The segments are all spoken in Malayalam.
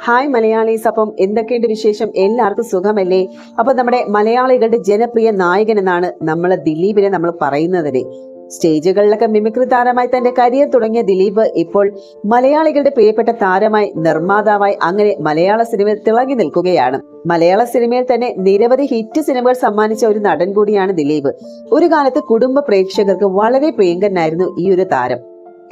ഹായ് മലയാളീസ്. അപ്പം എന്തൊക്കെയുണ്ട് വിശേഷം? എല്ലാവർക്കും സുഖമല്ലേ? അപ്പൊ നമ്മുടെ മലയാളികളുടെ ജനപ്രിയ നായകൻ എന്നാണ് നമ്മൾ ദിലീപിനെ നമ്മൾ പറയുന്നതിനെ സ്റ്റേജുകളിലൊക്കെ മിമിക്രി താരമായി തന്റെ കരിയർ തുടങ്ങിയ ദിലീപ് ഇപ്പോൾ മലയാളികളുടെ പ്രിയപ്പെട്ട താരമായി നിർമ്മാതാവായി അങ്ങനെ മലയാള സിനിമയിൽ തിളങ്ങി നിൽക്കുകയാണ്. മലയാള സിനിമയിൽ തന്നെ നിരവധി ഹിറ്റ് സിനിമകൾ സമ്മാനിച്ച ഒരു നടൻ കൂടിയാണ് ദിലീപ്. ഒരു കാലത്ത് കുടുംബ പ്രേക്ഷകർക്ക് വളരെ പ്രിയങ്കരനായിരുന്നു ഈ ഒരു താരം.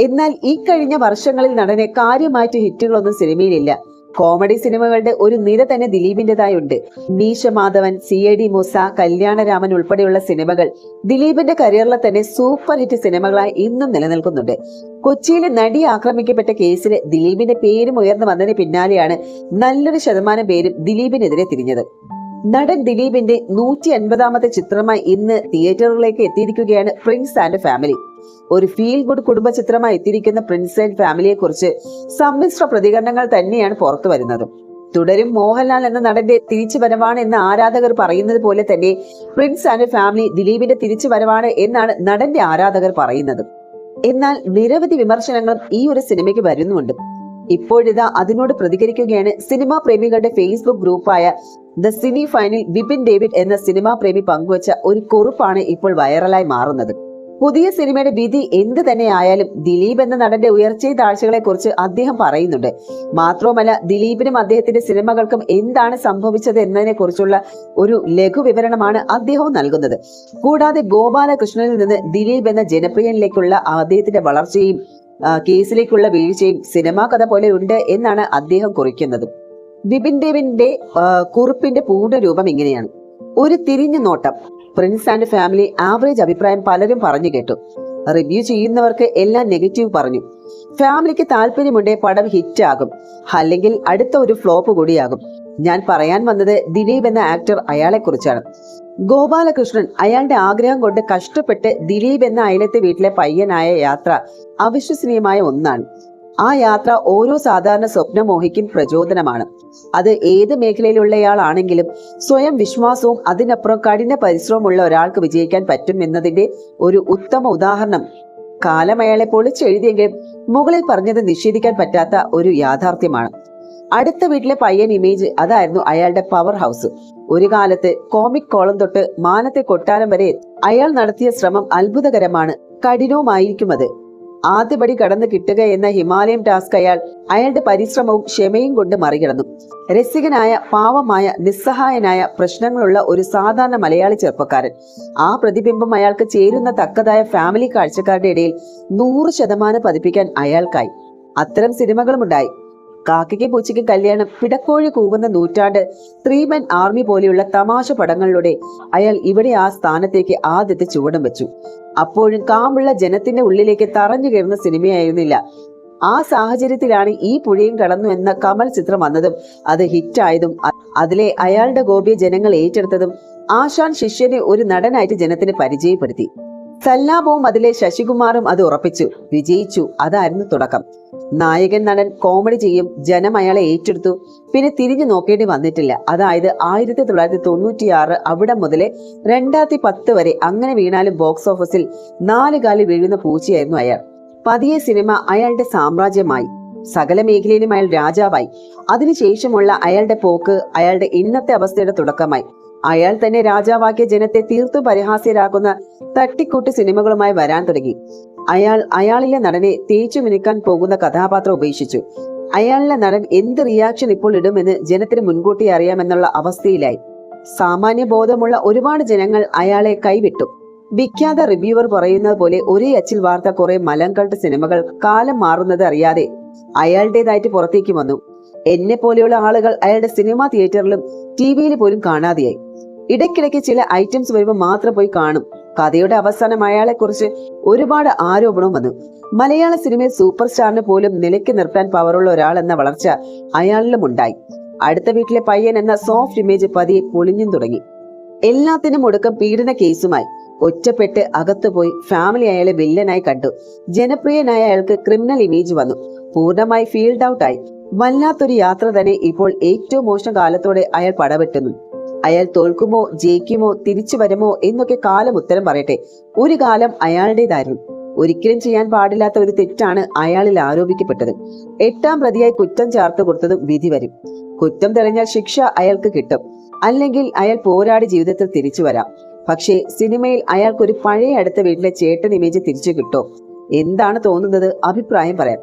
എന്നാൽ ഈ കഴിഞ്ഞ വർഷങ്ങളിൽ നടനെ കാര്യമായിട്ട് ഹിറ്റുകളൊന്നും സിനിമയിലില്ല. കോമഡി സിനിമകളുടെ ഒരു നിര തന്നെ ദിലീപിന്റേതായുണ്ട്. Meesha Madhavan C I D Moosa Kalyanaraman ഉൾപ്പെടെയുള്ള സിനിമകൾ ദിലീപിന്റെ കരിയറിലെ തന്നെ സൂപ്പർ ഹിറ്റ് സിനിമകളായി ഇന്നും നിലനിൽക്കുന്നുണ്ട്. കൊച്ചിയിലെ നടി ആക്രമിക്കപ്പെട്ട കേസിൽ ദിലീപിന്റെ പേരും ഉയർന്നു വന്നതിന് പിന്നാലെയാണ് നല്ലൊരു ശതമാനം പേരും ദിലീപിനെതിരെ തിരിഞ്ഞത്. നടൻ ദിലീപിന്റെ നൂറ്റി അൻപതാമത്തെ ചിത്രമായി ഇന്ന് തിയേറ്ററുകളിലേക്ക് എത്തിയിരിക്കുകയാണ് പ്രിൻസ് ആൻഡ് ഫാമിലി. ഒരു ഫീൽ ഗുഡ് കുടുംബ ചിത്രമായി എത്തിയിരിക്കുന്ന പ്രിൻസ് ആൻഡ് ഫാമിലിയെ കുറിച്ച് സമ്മിശ്ര പ്രതികരണങ്ങൾ തന്നെയാണ് പുറത്തു വരുന്നത്. തുടരും മോഹൻലാൽ എന്ന നടന്റെ തിരിച്ചു വരവാണ് എന്ന് ആരാധകർ പറയുന്നത് പോലെ തന്നെ പ്രിൻസ് ആൻഡ് ഫാമിലി ദിലീപിന്റെ തിരിച്ചു വരവാണ് എന്നാണ് നടന്റെ ആരാധകർ പറയുന്നത്. എന്നാൽ നിരവധി വിമർശനങ്ങളും ഈ ഒരു സിനിമയ്ക്ക് വരുന്നുണ്ട് ഇപ്പോഴിതാ അതിനോട് പ്രതികരിക്കുകയാണ് സിനിമാ പ്രേമികളുടെ Facebook ഗ്രൂപ്പായ the cine final Vipin David എന്ന സിനിമാ പ്രേമി പങ്കുവച്ച ഒരു കുറിപ്പാണ് ഇപ്പോൾ വൈറലായി മാറുന്നത്. പുതിയ സിനിമയുടെ വിധി എന്ത് തന്നെ ആയാലും ദിലീപ് എന്ന നടന്റെ ഉയർച്ചയും താഴ്ചകളെ കുറിച്ച് അദ്ദേഹം പറയുന്നുണ്ട്. മാത്രവുമല്ല ദിലീപിനും അദ്ദേഹത്തിന്റെ സിനിമകൾക്കും എന്താണ് സംഭവിച്ചത് എന്നതിനെ കുറിച്ചുള്ള ഒരു ലഘു വിവരണമാണ് അദ്ദേഹവും നൽകുന്നത്. കൂടാതെ ഗോപാലകൃഷ്ണനിൽ നിന്ന് ദിലീപ് എന്ന ജനപ്രിയനിലേക്കുള്ള അദ്ദേഹത്തിന്റെ വളർച്ചയും കേസിലേക്കുള്ള വീഴ്ചയും സിനിമാ കഥ പോലെ ഉണ്ട് എന്നാണ് അദ്ദേഹം കുറിക്കുന്നത്. വിപിൻ ദേവിന്റെ കുറിപ്പിന്റെ പൂർണ രൂപം ഇങ്ങനെയാണ്. ഒരു തിരിഞ്ഞു നോട്ടം. പ്രിൻസ് ആൻഡ് ഫാമിലി ആവറേജ് അഭിപ്രായം പലരും പറഞ്ഞു കേട്ടു. റിവ്യൂ ചെയ്യുന്നവർക്ക് എല്ലാം നെഗറ്റീവ് പറഞ്ഞു. ഫാമിലിക്ക് താല്പര്യമുണ്ടേ പടം ഹിറ്റ് ആകും. അല്ലെങ്കിൽ അടുത്ത ഒരു ഫ്ലോപ്പ് കൂടിയാകും. ഞാൻ പറയാൻ വന്നത് ദിലീപ് എന്ന ആക്ടർ അയാളെ കുറിച്ചാണ്. ഗോപാലകൃഷ്ണൻ അയാളുടെ ആഗ്രഹം കൊണ്ട് കഷ്ടപ്പെട്ട് ദിലീപ് എന്ന അയലത്തെ വീട്ടിലെ പയ്യനായ യാത്ര അവിശ്വസനീയമായ ഒന്നാണ്. ആ യാത്ര ഓരോ സാധാരണ സ്വപ്നമോഹിക്കും പ്രചോദനമാണ്. അത് ഏത് മേഖലയിലുള്ളയാളാണെങ്കിലും സ്വയം വിശ്വാസവും അതിനപ്പുറം കഠിന പരിശ്രമമുള്ള ഒരാൾക്ക് വിജയിക്കാൻ പറ്റും എന്നതിന്റെ ഒരു ഉത്തമ ഉദാഹരണം കാലം അയാളെ പൊളിച്ചെഴുതിയെങ്കിലും മുകളിൽ പറഞ്ഞത് നിഷേധിക്കാൻ പറ്റാത്ത ഒരു യാഥാർത്ഥ്യമാണ്. അടുത്ത വീട്ടിലെ പയ്യൻ ഇമേജ് അതായിരുന്നു അയാളുടെ പവർ ഹൗസ് ഒരു കാലത്ത് കോമിക് കോളം തൊട്ട് മാനത്തെ കൊട്ടാരം വരെ അയാൾ നടത്തിയ ശ്രമം അത്ഭുതകരമാണ് കഠിനവുമായിരിക്കും അത് ആദ്യപടി കടന്നു കിട്ടുക എന്ന ഹിമാലയം ടാസ്ക് അയാൾ അയാളുടെ പരിശ്രമവും ക്ഷമയും കൊണ്ട് മറികടന്നു. രസികനായ പാവമായ നിസ്സഹായനായ പ്രശ്നങ്ങളുള്ള ഒരു സാധാരണ മലയാളി ചെറുപ്പക്കാരൻ. ആ പ്രതിബിംബം അയാൾക്ക് ചേരുന്ന തക്കതായ ഫാമിലി കാഴ്ചക്കാരുടെ ഇടയിൽ നൂറ് ശതമാനം പതിപ്പിക്കാൻ അയാൾക്കായി. അത്തരം സിനിമകളുമുണ്ടായി. കാക്കയ്ക്ക് പൂച്ചയ്ക്ക് കല്യാണം പിടക്കോഴി കൂവുന്ന നൂറ്റാണ്ട് ത്രീമൻ ആർമി പോലെയുള്ള തമാശ പടങ്ങളിലൂടെ അയാൾ ഇവിടെ ആ സ്ഥാനത്തേക്ക് ആദ്യത്തെ ചുവടം വെച്ചു. അപ്പോഴും കാമുള്ള ജനത്തിന്റെ ഉള്ളിലേക്ക് തറഞ്ഞു കയറുന്ന സിനിമയായിരുന്നില്ല. ആ സാഹചര്യത്തിലാണ് ഈ പുഴയും കടന്നു എന്ന കമൽ ചിത്രം വന്നതും അത് ഹിറ്റായതും. അതിലെ അയാളുടെ ഗോപിയെ ജനങ്ങൾ ഏറ്റെടുത്തതും ആശാൻ ശിഷ്യനെ ഒരു നടനായിട്ട് ജനത്തിന് പരിചയപ്പെടുത്തി. സല്ലാപവും അതിലെ ശശികുമാറും അത് ഉറപ്പിച്ചു. വിജയിച്ചു. അതായിരുന്നു തുടക്കം. നായകൻ നടൻ കോമഡി ചെയ്യും. ജനം അയാളെ ഏറ്റെടുത്തു. പിന്നെ തിരിഞ്ഞു നോക്കേണ്ടി വന്നിട്ടില്ല. അതായത് ആയിരത്തി തൊള്ളായിരത്തി തൊണ്ണൂറ്റിയാറ് അവിടെ മുതലേ രണ്ടായിരത്തി പത്ത് വരെ അങ്ങനെ വീണാലും ബോക്സ് ഓഫീസിൽ നാല് കാലിൽ വീഴുന്ന പൂച്ചയായിരുന്നു അയാൾ. പതിയെ സിനിമ അയാളുടെ സാമ്രാജ്യമായി. സകല മേഖലയിലും അയാൾ രാജാവായി. അതിനുശേഷമുള്ള അയാളുടെ പോക്ക് അയാളുടെ ഇന്നത്തെ അവസ്ഥയുടെ തുടക്കമായി. അയാൾ തന്നെ രാജാവാക്കിയ ജനത്തെ തീർത്തും പരിഹാസ്യരാക്കുന്ന തട്ടിക്കൂട്ട് സിനിമകളുമായി വരാൻ തുടങ്ങി. അയാൾ അയാളിലെ നടനെ തേച്ചു മിനുക്കാൻ പോകുന്ന കഥാപാത്രം ഉപേക്ഷിച്ചു. അയാളിലെ നടൻ എന്ത് റിയാക്ഷൻ ഇപ്പോൾ ഇടുമെന്ന് ജനത്തിന് മുൻകൂട്ടി അറിയാമെന്നുള്ള അവസ്ഥയിലായി. സാമാന്യ ബോധമുള്ള ഒരുപാട് ജനങ്ങൾ അയാളെ കൈവിട്ടു. വിഖ്യാത റിവ്യൂവർ പറയുന്നത് പോലെ ഒരേ അച്ചിൽ വാർത്ത കുറെ മലങ്കൾട്ട് സിനിമകൾ കാലം മാറുന്നത് അറിയാതെ അയാളുടേതായിട്ട് പുറത്തേക്ക് വന്നു. എന്നെ പോലെയുള്ള ആളുകൾ അയാളുടെ സിനിമാ തിയേറ്ററിലും ടി വിയിൽ പോലും കാണാതെയായി. ഇടയ്ക്കിടയ്ക്ക് ചില ഐറ്റംസ് വരുമ്പോൾ മാത്രം പോയി കാണും. കഥയുടെ അവസാനം അയാളെ കുറിച്ച് ഒരുപാട് ആരോപണവും വന്നു. മലയാള സിനിമയിൽ സൂപ്പർ സ്റ്റാറിന് പോലും നിലയ്ക്ക് നിർത്താൻ പവറുള്ള ഒരാൾ എന്ന വളർച്ച അയാളിലും ഉണ്ടായി അടുത്ത വീട്ടിലെ പയ്യൻ എന്ന സോഫ്റ്റ് ഇമേജ് പതിയെ പൊളിഞ്ഞും തുടങ്ങി. എല്ലാത്തിനും ഒടുക്കം പീഡന കേസുമായി. ഒറ്റപ്പെട്ട് അകത്തുപോയി ഫാമിലി അയാളെ വില്ലനായി കണ്ടു. ജനപ്രിയനായ അയാൾക്ക് ക്രിമിനൽ ഇമേജ് വന്നു. പൂർണമായി ഫീൽഡ് ഔട്ട് ആയി. വല്ലാത്തൊരു യാത്ര തന്നെ ഇപ്പോൾ ഏറ്റവും മോശം കാലത്തോടെ അയാൾ പടവെട്ടുന്നു. അയാൾ തോൽക്കുമോ ജയിക്കുമോ തിരിച്ചു വരുമോ എന്നൊക്കെ കാലം ഉത്തരം പറയട്ടെ. ഒരു കാലം അയാളുടേതായിരുന്നു. ഒരിക്കലും ചെയ്യാൻ പാടില്ലാത്ത ഒരു തെറ്റാണ് അയാളിൽ ആരോപിക്കപ്പെട്ടത്. എട്ടാം പ്രതിയായി കുറ്റം ചേർത്ത് കൊടുത്തതും വിധി വരും. കുറ്റം തെളിഞ്ഞാൽ ശിക്ഷ അയാൾക്ക് കിട്ടും. അല്ലെങ്കിൽ അയാൾ പോരാടി ജീവിതത്തിൽ തിരിച്ചു വരാം. പക്ഷേ സിനിമയിൽ അയാൾക്കൊരു പഴയ അടുത്ത വീട്ടിലെ ചേട്ടൻ ഇമേജ് തിരിച്ചു കിട്ടോ. എന്താണ് തോന്നുന്നത്? അഭിപ്രായം പറയാം.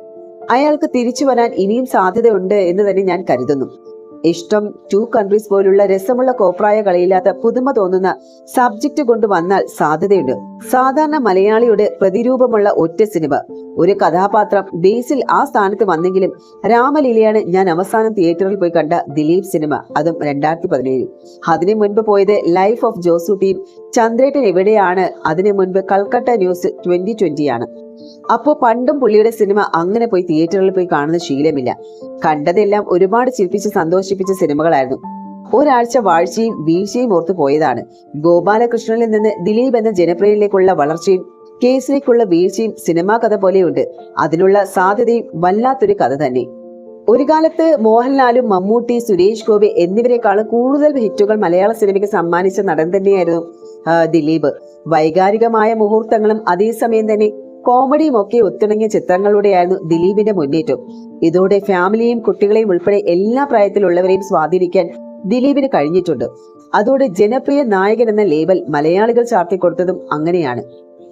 അയാൾക്ക് തിരിച്ചു വരാൻ ഇനിയും സാധ്യതയുണ്ട് എന്ന് തന്നെ ഞാൻ കരുതുന്നു. ഇഷ്ടം ടു കൺട്രീസ് പോലുള്ള രസമുള്ള കോപ്രായ കളിയില്ലാത്ത പുതുമ തോന്നുന്ന സബ്ജക്റ്റ് കൊണ്ട് വന്നാൽ സാധ്യതയുണ്ട്. സാധാരണ മലയാളിയുടെ പ്രതിരൂപമുള്ള ഒറ്റ സിനിമ. ഒരു കഥാപാത്രം ബേസിൽ ആ സ്ഥാനത്ത് വന്നെങ്കിലും രാമലീലയാണ് ഞാൻ അവസാനം തിയേറ്ററിൽ പോയി കണ്ട ദിലീപ് സിനിമ അതും രണ്ടായിരത്തി പതിനേഴ് അതിനു മുൻപ് പോയത് ലൈഫ് ഓഫ് ജോസൂട്ടിയും ചന്ദ്രേട്ടൻ എവിടെയാണ്? അതിനു മുൻപ് കൽക്കട്ട ന്യൂസ് ട്വന്റി ട്വന്റിയാണ് അപ്പോൾ പണ്ടും പുള്ളിയുടെ സിനിമ അങ്ങനെ പോയി തിയേറ്ററിൽ പോയി കാണുന്ന ശീലമില്ല. കണ്ടതെല്ലാം ഒരുപാട് ചിരിപ്പിച്ച് സന്തോഷിപ്പിച്ച സിനിമകളായിരുന്നു. ഒരാഴ്ച വാഴ്ചയും വീഴ്ചയും ഓർത്തു പോയതാണ്. ഗോപാലകൃഷ്ണനിൽ നിന്ന് ദിലീപ് എന്ന ജനപ്രിയയിലേക്കുള്ള വളർച്ചയും കേസിലേക്കുള്ള വീഴ്ചയും സിനിമാ കഥ പോലെയുണ്ട്. അതിനുള്ള സാധ്യതയും വല്ലാത്തൊരു കഥ തന്നെ. ഒരു കാലത്ത് മോഹൻലാലും മമ്മൂട്ടി സുരേഷ് ഗോപി എന്നിവരെക്കാളും കൂടുതൽ ഹിറ്റുകൾ മലയാള സിനിമയ്ക്ക് സമ്മാനിച്ച നടൻ തന്നെയായിരുന്നു ദിലീപ്. വൈകാരികമായ മുഹൂർത്തങ്ങളും അതേസമയം തന്നെ കോമഡിയും ഒക്കെ ഒത്തിണങ്ങിയ ചിത്രങ്ങളിലൂടെയായിരുന്നു ദിലീപിന്റെ മുന്നേറ്റം. ഇതോടെ ഫാമിലിയും കുട്ടികളെയും ഉൾപ്പെടെ എല്ലാ പ്രായത്തിലുള്ളവരെയും സ്വാധീനിക്കാൻ ദിലീപിന് കഴിഞ്ഞിട്ടുണ്ട്. അതോടെ ജനപ്രിയ നായകൻ എന്ന ലേബൽ മലയാളികൾ ചാർത്തിക്കൊടുത്തതും അങ്ങനെയാണ്.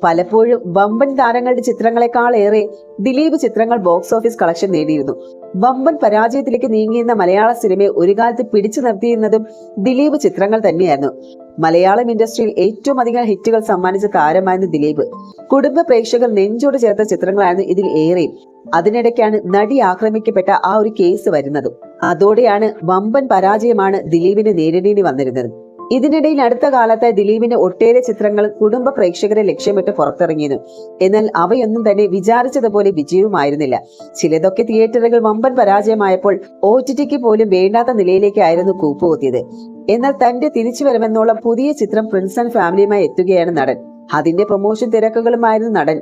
പലപ്പോഴും വമ്പൻ താരങ്ങളുടെ ചിത്രങ്ങളെക്കാൾ ഏറെ ദിലീപ് ചിത്രങ്ങൾ ബോക്സ് ഓഫീസ് കളക്ഷൻ നേടിയിരുന്നു. വമ്പൻ പരാജയത്തിലേക്ക് നീങ്ങിയിരുന്ന മലയാള സിനിമയെ ഒരു കാലത്ത് പിടിച്ചു നിർത്തിയിരുന്നതും ദിലീപ് ചിത്രങ്ങൾ തന്നെയായിരുന്നു. മലയാളം ഇൻഡസ്ട്രിയിൽ ഏറ്റവും അധികം ഹിറ്റുകൾ സമ്മാനിച്ച താരമായിരുന്നു ദിലീപ്. കുടുംബ പ്രേക്ഷകർ നെഞ്ചോട് ചേർത്ത ചിത്രങ്ങളായിരുന്നു ഇതിൽ ഏറെയും അതിനിടയ്ക്കാണ് നടി ആക്രമിക്കപ്പെട്ട ആ ഒരു കേസ് വരുന്നത്. അതോടെയാണ് വമ്പൻ പരാജയമാണ് ദിലീപിന് നേരിടേണ്ടി വന്നിരുന്നത്. ഇതിനിടയിൽ അടുത്ത കാലത്ത് ദിലീപിന്റെ ഒട്ടേറെ ചിത്രങ്ങൾ കുടുംബ പ്രേക്ഷകരെ ലക്ഷ്യമിട്ട് പുറത്തിറങ്ങിയിരുന്നു എന്നാൽ അവയൊന്നും തന്നെ വിചാരിച്ചതുപോലെ വിജയവുമായിരുന്നില്ല. ചിലതൊക്കെ തിയേറ്ററുകൾ വമ്പൻ പരാജയമായപ്പോൾ ഒ പോലും വേണ്ടാത്ത നിലയിലേക്കായിരുന്നു കൂപ്പുകുത്തിയത് എന്നാൽ തന്റെ തിരിച്ചു വരുമെന്നുള്ള പുതിയ ചിത്രം പ്രിൻസ് ആൻഡ് ഫാമിലിയുമായി എത്തുകയാണ് നടൻ. അതിന്റെ പ്രൊമോഷൻ തിരക്കുകളുമായിരുന്നു നടൻ